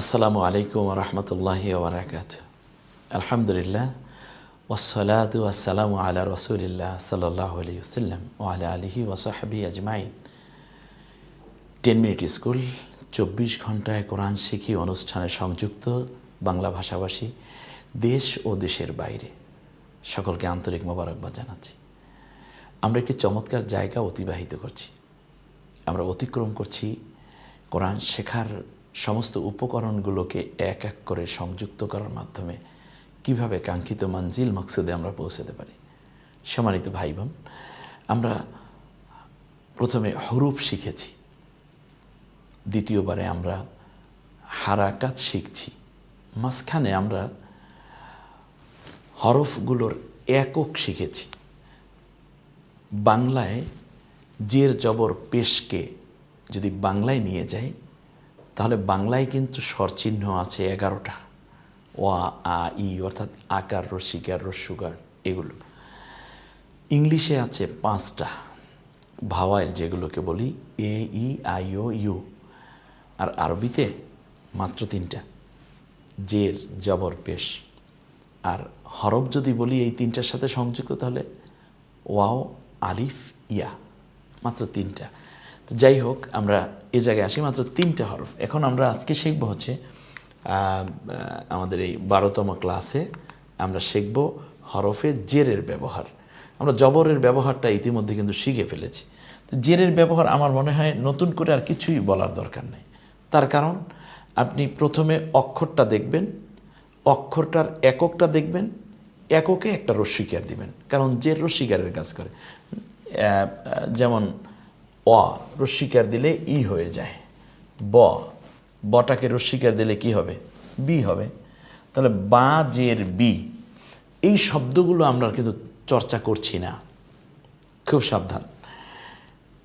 আসসালামু আলাইকুম রহমতুল্লাহ ওবরাকাত আলহামদুলিল্লাহ ওসলাত ওয়াসালামু আলা রসুলিল্লাহ সাল্লাহ আলী ওসাল্লাম ওয়ালা আলিহি ওসাহাবি আজমাইন। টেন মিনিট স্কুল, চব্বিশ ঘন্টায় কোরআন শিখি অনুষ্ঠানে সংযুক্ত বাংলা ভাষাভাষী দেশ ও দেশের বাইরে। সকলকে আন্তরিক মোবারকবাদ জানাচ্ছি। আমরা একটি চমৎকার জায়গা অতিবাহিত করছি। আমরা অতিক্রম করছি কোরআন শেখার সমস্ত উপকরণগুলোকে এক এক করে সংযুক্ত করার মাধ্যমে কীভাবে কাঙ্ক্ষিত মঞ্জিল মকসুদে আমরা পৌঁছাতে পারি? সম্মানিত ভাই বোন আমরা প্রথমে হরুপ শিখেছি। দ্বিতীয়বারে আমরা হারাকাত শিখছি। মাঝখানে আমরা হরফগুলোর একক শিখেছি। বাংলায় জের জবর পেশকে যদি বাংলায় নিয়ে যাই তাহলে বাংলায় কিন্তু স্বরচিহ্ন আছে এগারোটা। ওয়া, আ, ই অর্থাৎ আকার রসিকার রস্যুকার এগুলো। ইংলিশে আছে পাঁচটা। ভাওয়াইল যেগুলোকে বলি এ, ই, আই, ও, ইউ। আর আরবিতে মাত্র তিনটা। জের, জবর, পেশ। আর হরফ যদি বলি এই তিনটার সাথে সংযুক্ত তাহলে ওয়াও, আলিফ, ইয়া। মাত্র তিনটা। যাই হোক, আমরা এ জায়গায় আসি। মাত্র তিনটে হরফ। এখন আমরা আজকে শিখব হচ্ছে আমাদের এই বারোতম ক্লাসে আমরা শিখব হরফে জেরের ব্যবহার। আমরা জবরের ব্যবহারটা ইতিমধ্যে কিন্তু শিখে ফেলেছি। তো জেরের ব্যবহার আমার মনে হয় নতুন করে আর কিছুই বলার দরকার নেই। তার কারণ, আপনি প্রথমে অক্ষরটা দেখবেন, অক্ষরটার এককটা দেখবেন, এককে একটা রস্বীকার দিবেন। কারণ জের রস্বীকারের কাজ করে। যেমন অ রস্বীকার দিলে ই হয়ে যায়। ব, বটাকে রস্বীকার দিলে কি হবে? বি হবে। তাহলে বা জের বি, এই শব্দগুলো আমরা কিন্তু চর্চা করছি না। খুব সাবধান।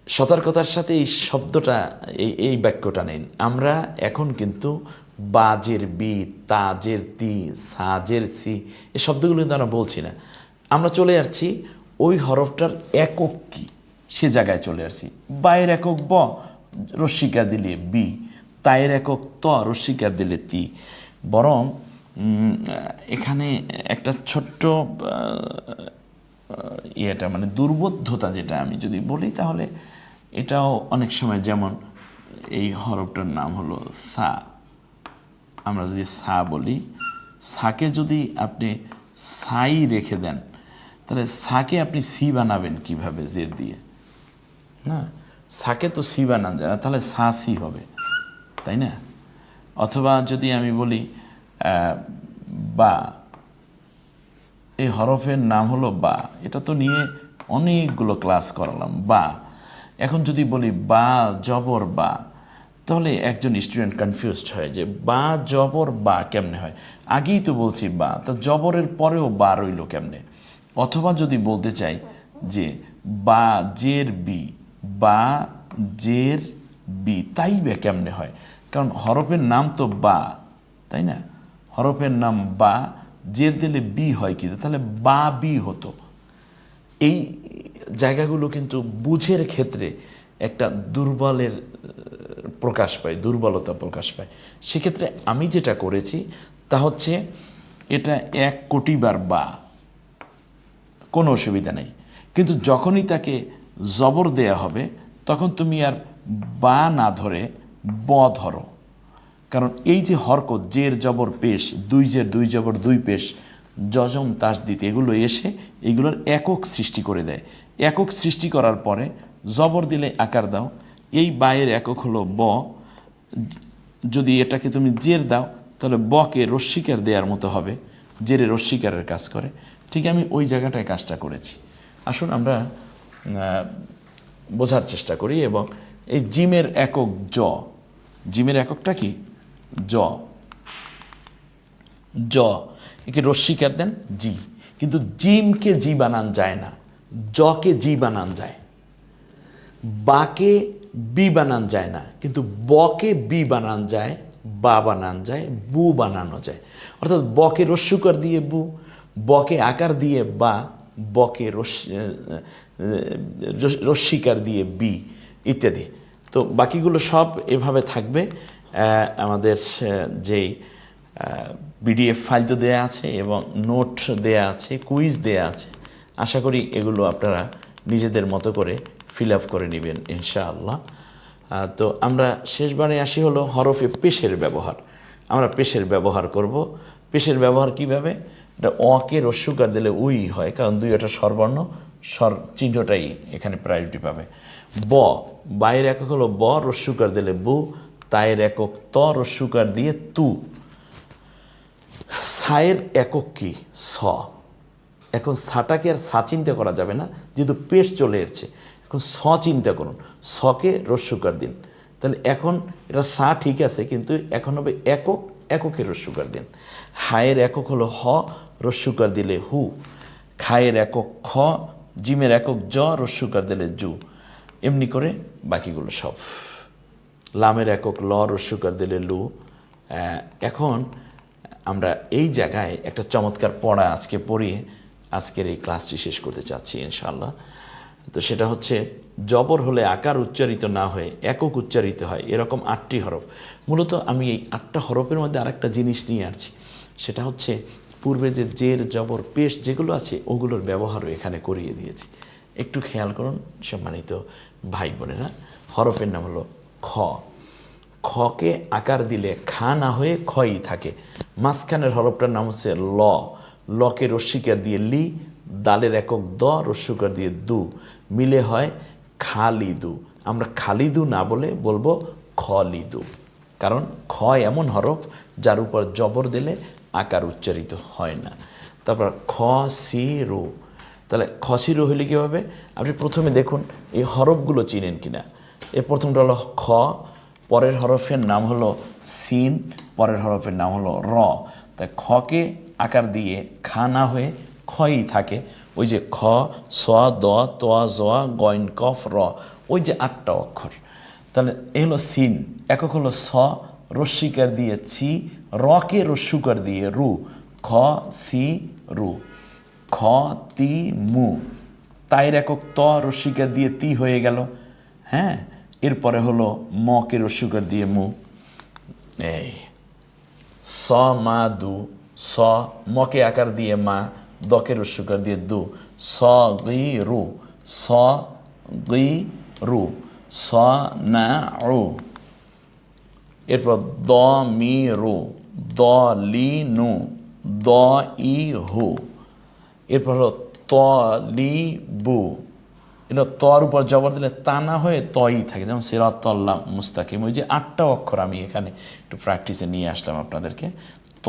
সতর্কতার সাথে এই শব্দটা, এই এই বাক্যটা নিন। আমরা এখন কিন্তু বাজের বি, তাজের তি, সাজের সি, এই শব্দগুলো কিন্তু আমরা বলছি না। আমরা চলে আসছি ওই হরফটার একক কি? সে জায়গায় চলে আসছি বায়ের একক ব রশ্মিকা দিলে বি, তায়ের একক ত রস্বীকার দিলে তি। বরং এখানে একটা ছোট্ট ইয়েটা মানে দুর্বোধ্যতা যেটা আমি যদি বলি, তাহলে এটাও অনেক সময় যেমন এই হরফটার নাম হলো সা। আমরা যদি সা বলি, সাকে যদি আপনি সাই রেখে দেন, তাহলে সাকে আপনি সি বানাবেন কীভাবে জের দিয়ে? না? সাকে তো সি বানান যায় তাহলে সা সি হবে, তাই না? অথবা যদি আমি বলি বা, এই হরফের নাম হলো বা, এটা তো নিয়ে অনেকগুলো ক্লাস করালাম, বা। এখন যদি বলি, বা, জবর, বা, তাহলে একজন স্টুডেন্ট কনফিউজড হয় যে, বা, জবর, বা কেমনে হয়? আগেই তো বলছি বা, তা জবরের পরেও বা রইল কেমনে? অথবা যদি বলতে চাই যে, বা, জের বি বা জের, বি, তাই বে কেমনে হয়? কারণ হরফের নাম তো বা, তাই না? হরফের নাম বা, জের দিলে বি হয় কি তাহলে বা, বি হতো। এই জায়গাগুলো কিন্তু বুঝের ক্ষেত্রে একটা দুর্বলের, প্রকাশ পায়, দুর্বলতা প্রকাশ পায়। সেক্ষেত্রে আমি যেটা করেছি, তা হচ্ছে এটা এক কোটিবার বা, কোনো অসুবিধা নেই। কিন্তু যখনই তাকে জবর দেয়া হবে, তখন তুমি আর বা না ধরে ব ধরো। কারণ এই যে হরকত, জের, জবর, পেশ, দুই জের, দুই জবর, দুই পেশ, যজম তাস দিতে এগুলো এসে এগুলোর একক সৃষ্টি করে দেয়। একক সৃষ্টি করার পরে জবর দিলে আকার দাও, এই বায়ের একক হলো ব। যদি এটাকে তুমি জের দাও, তাহলে বকে রস্বীকার দেওয়ার মতো হবে, জেরে রস্বীকারের কাজ করে। ঠিক আমি ওই জায়গাটায় কাজটা করেছি। আসুন আমরা বোঝার চেষ্টা করি এবং এই জিমের একক জ, জিমের এককটা কি? জ। জ। একে রস্বীকার দেন জি। কিন্তু জিমকে জি বানান যায় না। জকে জি বানান যায়। বাকে বি বানান যায় না। কিন্তু বকে বি বানান যায়, বা বানান যায়, বু বানানো যায়। অর্থাৎ বকে রস্যুকর দিয়ে বু, বকে আকার দিয়ে বা বকে রশ্মিকার দিয়ে বি, ইত্যাদি। তো বাকিগুলো সব এভাবে থাকবে। আমাদের যেই বিডিএফ ফাইল তো দেয়া আছে এবং নোট দেয়া আছে, কুইজ দেয়া আছে। আশা করি এগুলো আপনারা নিজেদের মতো করে ফিল আপ করে নেবেন, ইনশাআল্লাহ। তো আমরা শেষবারে আসি হলো হরফে পেশের ব্যবহার। আমরা পেশের ব্যবহার করব। পেশের ব্যবহার কীভাবে? এটা অকে রস্যুকার দিলে উই হয়, কারণ দুই একটা সর্বর্ণ স্বর চিহ্নটাই এখানে প্রায়োরিটি পাবে। ব, বাইরের একক হলো ব রস্যুকার দিলে বু তায়ের একক ত রস্যুকার দিয়ে তু। সায়ের একক কি? স। এখন সাটাকে আর সা চিন্তা করা যাবে না, যেহেতু পেট চলে এসছে। এখন স চিন্তা করুন সকে রস্যুকার দিন। তাহলে এখন এটা সা ঠিক আছে, কিন্তু এখন হবে একক, এককে রস্যুকার দিন। হায়ের একক হলো হ রস্যুকার দিলে হু, খায়ের একক খ, জিমের একক জ, রস্যুকার দিলে জু। এমনি করে বাকিগুলো সব। লামের একক ল, রস্যুকার দিলে লু। এখন আমরা এই জায়গায় একটা চমৎকার পড়া আজকে পড়িয়ে আজকের এই ক্লাসটি শেষ করতে চাচ্ছি ইনশাল্লাহ তো সেটা হচ্ছে, জবর হলে আকার উচ্চারিত না হয়ে একক উচ্চারিত হয়, এরকম আটটি হরফ। মূলত আমি এই আটটা হরফের মধ্যে আরেকটা জিনিস নিয়ে আসছি। সেটা হচ্ছে পূর্বে যে জের, জবর, পেশ যেগুলো আছে, ওগুলোর ব্যবহারও এখানে করিয়ে দিয়েছি। একটু খেয়াল করুন, সম্মানিত ভাই বোনেরা, হরফের নাম হলো খ। খকে আকার দিলে খা না হয়ে খই থাকে। মাঝখানের হরফটার নাম হচ্ছে ল। লকে রস্বীকার দিয়ে লি, দালের একক দ, রস্যকার দিয়ে দু। মিলে হয় খালিদু। আমরা খালিদু না বলে বলব খলিদু। কারণ খ এমন হরফ যার উপর জবর দিলে আকার উচ্চারিত হয় না। তারপর খ, সি, রু। তাহলে খসিরু হইলে কীভাবে? আপনি প্রথমে দেখুন, এই হরফগুলো চিনেন কিনা। এর প্রথমটা হলো খ, পরের হরফের নাম হলো সিন, পরের হরফের নাম হলো র। তাই খকে আকার দিয়ে খা না হয়ে খই থাকে, ওই যে খ, স, দ তোয়া জোয়া গইন, কফ, র, ওই যে আটটা অক্ষর। তাহলে এ হলো সিন, একক হলো স রস্বীকার দিয়ে ছি, রকে রস্যুকার দিয়ে রু, খ, সি, রু। খ, তি, মু। তাইর একক ত রস্বীকার দিয়ে তি হয়ে গেল। হ্যাঁ? এরপরে হলো মকে রস্যুকার দিয়ে মু। এই। স, মা, দু। স মকে আকার দিয়ে মা দকে রস্যুকার দিয়ে দু। স, গি, রু। স, গি, রু। স, না রু এরপর দ মি রু দ লি নু দ ই হু এরপর হলো ত লি বু এটা তর উপর জবর দিলে তা না হয়ে তই থাকে, যেমন সিরাতল্লাহ মুস্তাকিম। ওই যে আটটা অক্ষর আমি এখানে একটু প্র্যাকটিসে নিয়ে আসলাম আপনাদেরকে। ত,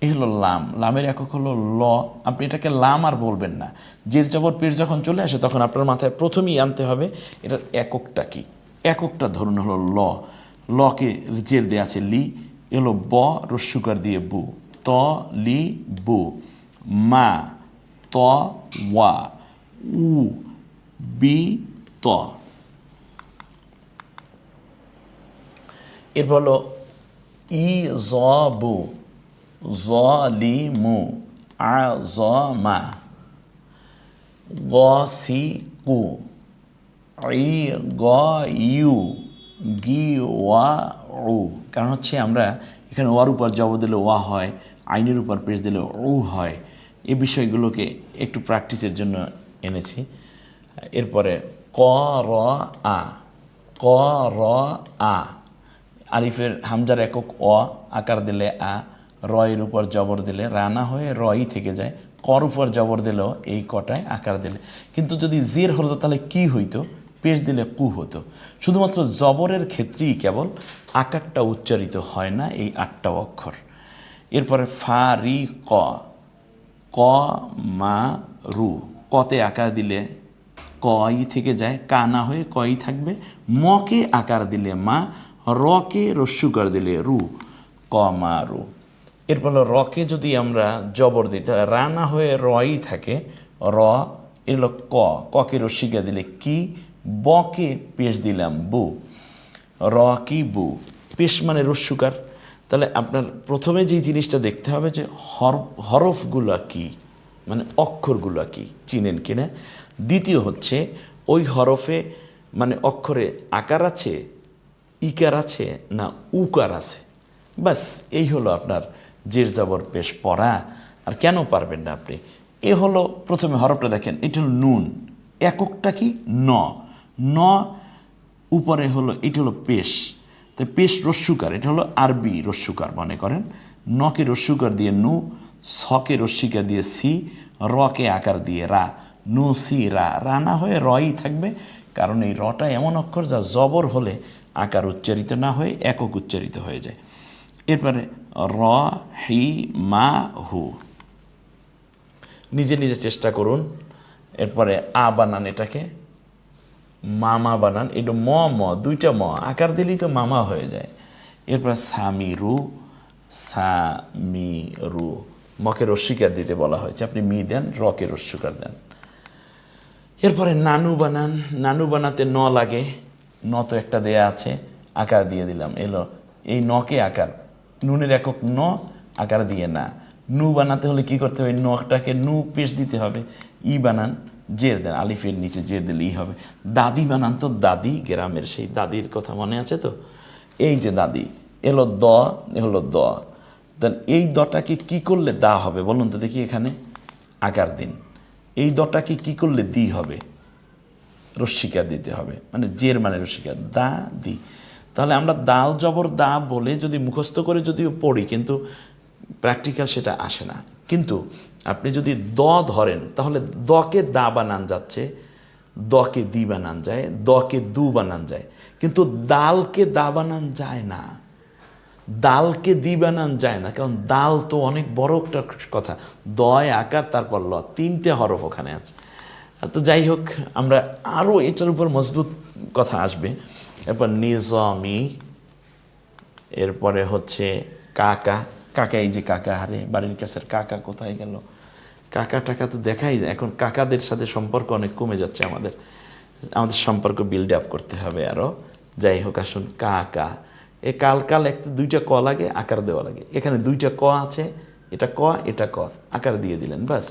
এ হলো লাম। লামের একক হলো ল। আপনি এটাকে লাম আর বলবেন না। জের জবর পীর যখন চলে আসে, তখন আপনার মাথায় প্রথমেই আনতে হবে, এটার এককটা কি? এককটা ধরুন হলো ল। লকে জের দেয়া আছে, লি, এলো ব রস্যুকার দিয়ে বু। ত, লি, বু। মা, ত, ওয়া। উ, বি, ত। এরপর হলো, ই, জ, বু। জ, লি, মু। আ, জ, মা। গ, সি, কু। ই, গ, ইউ। গি ওয়া উ কারণ হচ্ছে আমরা এখানে ওয়ার উপর জব দিলে ওয়া হয়, আইনের উপর পেশ দিলে উ হয়। এই বিষয়গুলোকে একটু প্র্যাকটিসের জন্য এনেছি। এরপরে ক র আ ক র আ আলিফের হামজার একক অ, আকার দিলে আ, রয়ের উপর জবর দিলে রানা হয়ে রই থেকে যায়, কর উপর জবর দিলেও এই কটায় আকার দিলে। কিন্তু যদি জের হতো তাহলে কি হইতো? পেশ দিলে কু হতো। শুধুমাত্র জবরের ক্ষেত্রেই কেবল আকারটা উচ্চারিত হয় না, এই আটটা অক্ষর। এরপরে ফা, রি, ক। ক, মা, রু। কতে আকার দিলে কই থেকে যায়, কা না হয়ে কই থাকবে। মকে আকার দিলে মা, রকে রস্যুকার দিলে রু। ক, মা, রু। এরপর রকে যদি আমরা জবর দিই, তাহলে রা না হয়ে রই থাকে, র এর হলো ক। ককে রস্যিকা দিলে কি বকে পেশ দিলাম বু র কি বু, পেশ মানে রস্যুকার তাহলে আপনার প্রথমে যে জিনিসটা দেখতে হবে যে হর, হরফগুলা কি? মানে অক্ষরগুলো কি? চিনেন কিনা দ্বিতীয় হচ্ছে ওই হরফে মানে অক্ষরে আকার আছে, ইকার আছে না উকার আছে। বাস এই হলো আপনার জের জবর পেশ পড়া। আর কেন পারবেন না আপনি? এ হলো প্রথমে হরফটা দেখেন, এটা হলো নুন। এককটা কি? ন। ন উপরে হলো, এটা হলো পেশ। তো পেশ রস্যুকার এটা হলো আরবি রস্যুকার মনে করেন। নকে রস্যুকার দিয়ে নু ছকে রস্যিকার দিয়ে সি, রকে আকার দিয়ে রা। নু, সি, রা। রা না হয়ে রই থাকবে, কারণ এই রটা এমন অক্ষর যা জবর হলে আকার উচ্চারিত না হয়ে একক উচ্চারিত হয়ে যায়। এরপরে র, হি, মা, হু। নিজে নিজে চেষ্টা করুন। এরপরে আ বানান এটাকে। মামা বানান, এটা ম ম, দুইটা ম, আকার দিলেই তো মামা হয়ে যায়। এরপর সামিরু সামিরু, মকে রস্বীকার দিতে বলা হয়েছে। আপনি মি দেন, রকে রস্বীকার দেন। এরপরে নানু বানান, নানু বানাতে ন লাগে, ন তো একটা দেয়া আছে, আকার দিয়ে দিলাম, এলো, এই নকে আকার, নুনের একক ন, আকার দিয়ে না। নু বানাতে হলে কি করতে হবে? নখটাকে নু পেশ দিতে হবে। ই বানান জের দেন, আলিফের নিচে জের দিলে ই হবে। দাদি বানান তো দাদি, গ্রামের সেই দাদির কথা মনে আছে তো? এই যে দাদি, এলো দ হলো দ। দেন এই দটাকে কি করলে দা হবে? বলুন তো দেখি এখানে, আকার দিন। এই দটাকে কি করলে দি হবে? রস্বীকার দিতে হবে। মানে জের মানে রস্বীকার দা, দি। তাহলে আমরা দাল জবর দা বলে যদি মুখস্থ করে যদিও পড়ি, কিন্তু প্র্যাকটিক্যাল সেটা আসে না। কিন্তু আপনি যদি দ ধরেন, তাহলে দকে দা বানান যাচ্ছে, দকে দি বানান যায়, দকে দু বানান যায়। কিন্তু দালকে দা বানান যায় না। দালকে দি বানান যায় না, কারণ দাল তো অনেক বড় একটা কথা। দয়, আকার, তারপর ল, তিনটে হরফ ওখানে আছে। তো যাই হোক, আমরা আরও এটার উপর মজবুত কথা আসবে। এরপর নিজামি, এরপরে হচ্ছে কাকা। কাকা এই যে কাকা হারে বাড়ির কাছের কাকা কোথায় গেল? কাকা টাকা তো দেখাই এখন কাকাদের সাথে সম্পর্ক অনেক কমে যাচ্ছে আমাদের। আমাদের সম্পর্ক বিল্ড আপ করতে হবে আরও যাই হোক, আসুন, কাকা। এ কাল কাল একটা দুইটা ক লাগে, আকার দেওয়া লাগে। এখানে দুইটা ক আছে, এটা ক এটা ক। আকার দিয়ে দিলেন বাস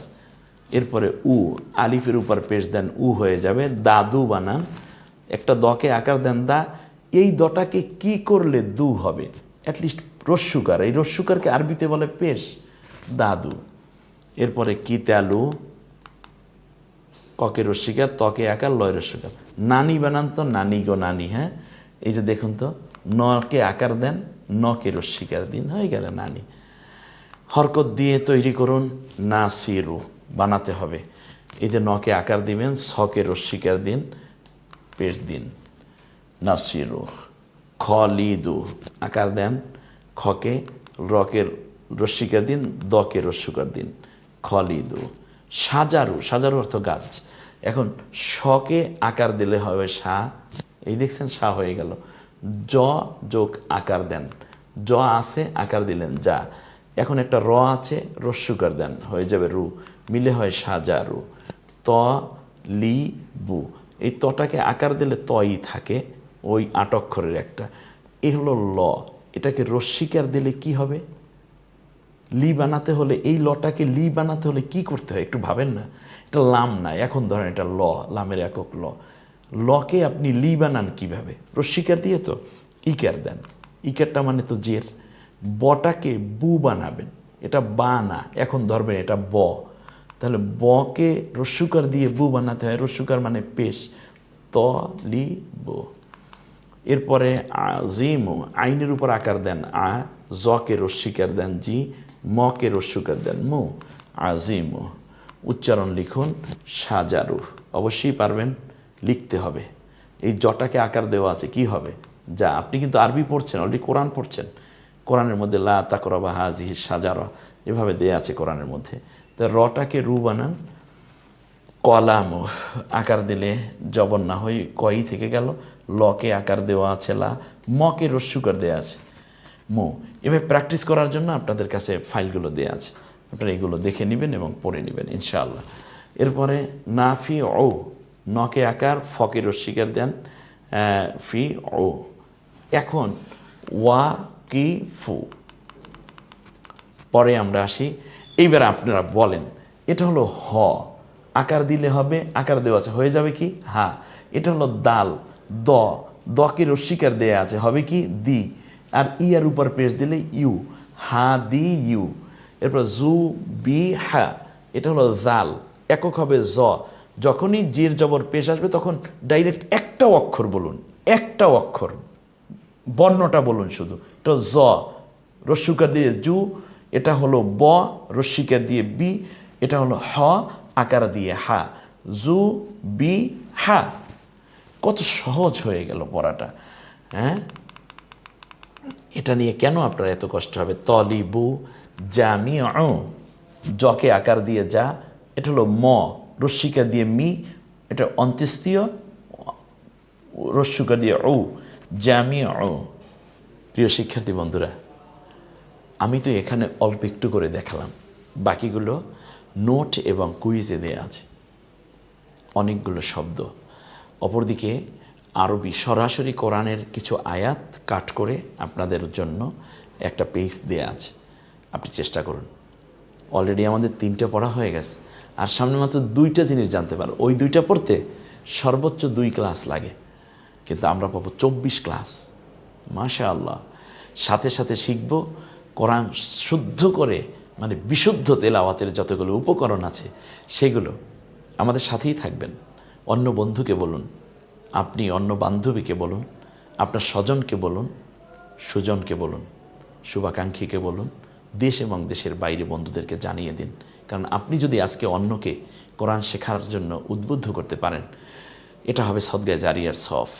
এরপরে উ, আলিফের উপর পেশ দেন, উ হয়ে যাবে, দাদু বানান। একটা দকে আকার দেন দা। এই দটাকে কি করলে দু হবে? অ্যাটলিস্ট রস্যুকার এই রস্যুকারকে আরবিতে বলে পেশ, দাদু। এরপরে কিতালু ককে রস্যিকার তকে আকার লয় রস্যিকার নানি বানান তো নানি গো নানি হ্যাঁ? এই যে দেখুন তো, নকে আকার দেন, নকে রস্যিকার দিন, হয়ে গেল নানি। হরকত দিয়ে তৈরি করুন, না সিরু, বানাতে হবে। এই যে নকে আকার দিবেন ছকে রস্যিকার দিন, পেশ দিন নাসিরু খলিদু, আকার দেন খকে, রকের রস্যিকার দিন দকে রস্যুকার দিন। খলিদু, সাজারু সাজারু অর্থ গাছ। এখন শকে আকার দিলে হবে সা। এই দেখছেন, সা হয়ে গেল। জ যোগ আকার দেন। জ আছে, আকার দিলেন যা। এখন একটা র আছে, রস্যুকার দেন। হয়ে যাবে রু। মিলে হয় সাজারু। ত, লি, বু। এই তটাকে আকার দিলে তই থাকে। ওই আটক্ষরের একটা। এ হলো ল। এটাকে রস্বীকার দিলে কি হবে? লি বানাতে হলে, এই লটাকে লি বানাতে হলে কি করতে হয়? একটু ভাবেন না। এটা লাম না, এখন ধরেন এটা ল, লামের একক ল। লকে আপনি লি বানান কীভাবে? রস্বীকার দিয়ে তো, ইকার দেন। ইকারটা মানে তো জের। বটাকে বু বানাবেন। এটা বা না, এখন ধরবেন এটা ব। তাহলে বকে রস্যুকার দিয়ে বু বানাতে হয়। রস্যুকার মানে পেশ। ত, লি, বো। এরপরে জিম আইনের উপর আকার দেন, আ, জকে রস্বীকার দেন, জি, মকে রস্যুকার দেন, মু আজিম উচ্চারণ লিখুন, সাজারু। অবশ্যই পারবেন, লিখতে হবে। এই জটাকে আকার দেওয়া আছে, কি হবে? যা, আপনি কিন্তু আরবি পড়ছেন অলরেডি কোরআন পড়ছেন। কোরআনের মধ্যে লা তাকরবা হাজি সাজারা, এভাবে দেয়া আছে কোরআনের মধ্যে। তা রটাকে রু বানান কলাম আকার দিলে জবর না হয়ে কই থেকে গেল? লকে আকার দেওয়া আছে, লা, মকে রস্যুকার দেওয়া আছে। মো, এভাবে প্র্যাকটিস করার জন্য আপনাদের কাছে ফাইলগুলো দেওয়া আছে। আপনারা এগুলো দেখে নেবেন এবং পড়ে নেবেন, ইনশাআল্লাহ। এরপরে নাফি ও, নকে আকার, ফকে রস্বীকার দেন ফি ও। এখন, ওয়া, কি, ফু। পরে আমরা আসি। এইবার আপনারা বলেন, এটা হলো হ। আকার দিলে হবে, আকার দেওয়া আছে। হয়ে যাবে কি? হা। এটা হলো দাল। দ। দকে রস্বীকার দেয়া আছে। হবে কি? দি। আর ইয়ার উপর পেশ দিলে ইউ। Ha, the, you. এরপর জু, বি, হা। এটা হলো জাল। একক হবে জ। যখনই জির জবর পেশ আসবে, তখন ডাইরেক্ট একটা অক্ষর বলুন। একটা অক্ষর। বর্ণটা বলুন শুধু। এটা জ। রস্যুকার দিয়ে জু। এটা হলো ব। রস্যিকার দিয়ে বি। এটা হলো হ। আকার দিয়ে হা। জু, বি, হা। কত সহজ হয়ে গেল পড়াটা হ্যাঁ? এটা নিয়ে কেন আপনার এত কষ্ট হবে? তলিবু জামি জকে আকার দিয়ে যা এটা হলো ম। রশ্মিকা দিয়ে মি, এটা অন্ত্যেস্তীয় রশ্মিকা দিয়ে ও জামি ও প্রিয় শিক্ষার্থী বন্ধুরা, আমি তো এখানে অল্প একটু করে দেখালাম। বাকিগুলো নোট এবং কুইজে দেওয়া আছে। অনেকগুলো শব্দ। অপরদিকে আরবি সরাসরি কোরআনের কিছু আয়াত কাট করে আপনাদের জন্য একটা পেজ দেয়া আছে। আপনি চেষ্টা করুন। অলরেডি আমাদের তিনটে পড়া হয়ে গেছে। আর সামনে মাত্র দুইটা জিনিস জানতে পারো। ওই দুইটা পড়তে সর্বোচ্চ দুই ক্লাস লাগে। কিন্তু আমরা পাবো চব্বিশ ক্লাস। মাশা আল্লাহ সাথে সাথে শিখব কোরআন শুদ্ধ করে মানে বিশুদ্ধ তেলাওয়াতের যতগুলো উপকরণ আছে, সেগুলো আমাদের সাথেই থাকবেন। অন্য বন্ধুকে বলুন, আপনি অন্য বান্ধবীকে বলুন, আপনার স্বজনকে বলুন, সুজনকে বলুন, শুভাকাঙ্ক্ষীকে বলুন, দেশ এবং দেশের বাইরে বন্ধুদেরকে জানিয়ে দিন। কারণ আপনি যদি আজকে অন্যকে কোরআন শেখার জন্য উদ্বুদ্ধ করতে পারেন, এটা হবে সদ্গায় জারিয়ার সফ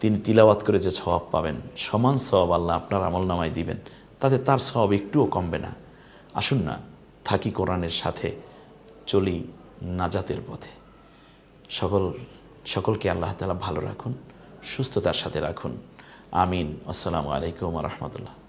তিনি তিলাওয়াত করে যে সওয়াব পাবেন, সমান সওয়াব আল্লাহ আপনার আমল নামায় দিবেন, তাতে তার সওয়াব একটুও কমবে না। আসুন না, থাকি কোরআনের সাথে, চলি নাজাতের পথে। সকল, সকলকে আল্লাহ তালা ভালো রাখুন, সুস্থতার সাথে রাখুন। আমিন। আসসালামু আলাইকুম রহমতুল্লাহ।